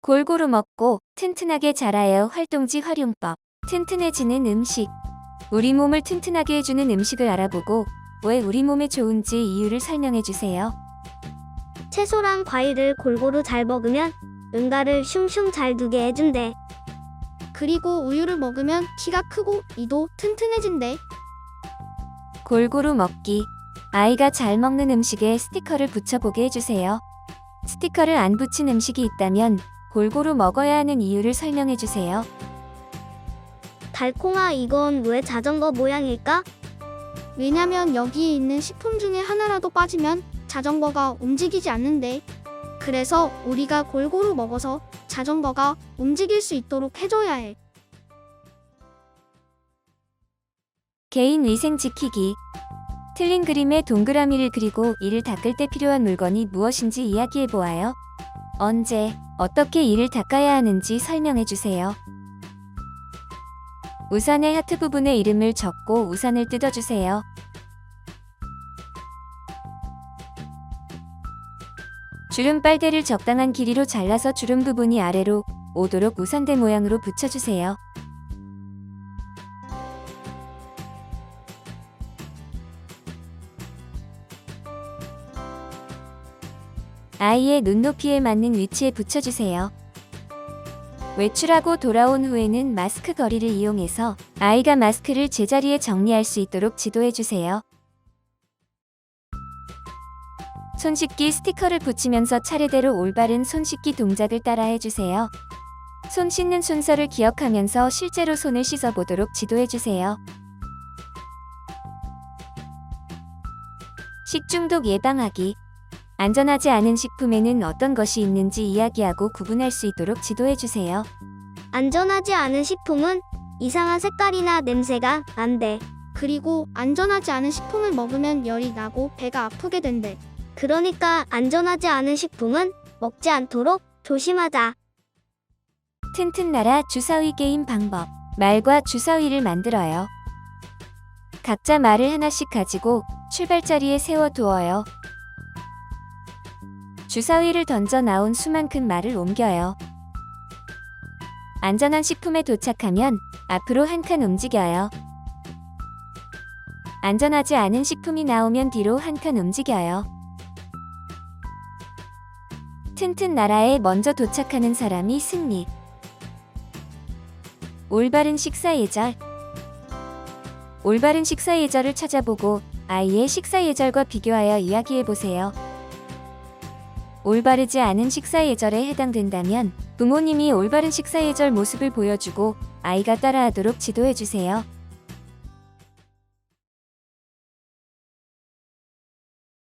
골고루 먹고 튼튼하게 자라요 활동지 활용법. 튼튼해지는 음식. 우리 몸을 튼튼하게 해주는 음식을 알아보고 왜 우리 몸에 좋은지 이유를 설명해 주세요. 채소랑 과일을 골고루 잘 먹으면 응가를 슝슝 잘 두게 해준대. 그리고 우유를 먹으면 키가 크고 이도 튼튼해진대. 골고루 먹기. 아이가 잘 먹는 음식에 스티커를 붙여보게 해주세요. 스티커를 안 붙인 음식이 있다면 골고루 먹어야 하는 이유를 설명해 주세요. 달콩아 이건 왜 자전거 모양일까? 왜냐면 여기에 있는 식품 중에 하나라도 빠지면 자전거가 움직이지 않는데. 그래서 우리가 골고루 먹어서 자전거가 움직일 수 있도록 해줘야 해. 개인 위생 지키기. 틀린 그림에 동그라미를 그리고 이를 닦을 때 필요한 물건이 무엇인지 이야기해 보아요. 언제, 어떻게 이를 닦아야 하는지 설명해 주세요. 우산의 하트 부분에 이름을 적고 우산을 뜯어주세요. 주름 빨대를 적당한 길이로 잘라서 주름 부분이 아래로 오도록 우산대 모양으로 붙여주세요. 아이의 눈높이에 맞는 위치에 붙여주세요. 외출하고 돌아온 후에는 마스크 거리를 이용해서 아이가 마스크를 제자리에 정리할 수 있도록 지도해주세요. 손 씻기 스티커를 붙이면서 차례대로 올바른 손 씻기 동작을 따라해주세요. 손 씻는 순서를 기억하면서 실제로 손을 씻어보도록 지도해주세요. 식중독 예방하기 안전하지 않은 식품에는 어떤 것이 있는지 이야기하고 구분할 수 있도록 지도해 주세요. 안전하지 않은 식품은 이상한 색깔이나 냄새가 안 돼. 그리고 안전하지 않은 식품을 먹으면 열이 나고 배가 아프게 된대. 그러니까 안전하지 않은 식품은 먹지 않도록 조심하자. 튼튼나라 주사위 게임 방법. 말과 주사위를 만들어요. 각자 말을 하나씩 가지고 출발자리에 세워두어요. 주사위를 던져 나온 수만큼 말을 옮겨요. 안전한 식품에 도착하면 앞으로 한 칸 움직여요. 안전하지 않은 식품이 나오면 뒤로 한 칸 움직여요. 튼튼 나라에 먼저 도착하는 사람이 승리. 올바른 식사 예절. 올바른 식사 예절을 찾아보고 아이의 식사 예절과 비교하여 이야기해 보세요. 올바르지 않은 식사 예절에 해당된다면 부모님이 올바른 식사 예절 모습을 보여주고 아이가 따라하도록 지도해 주세요.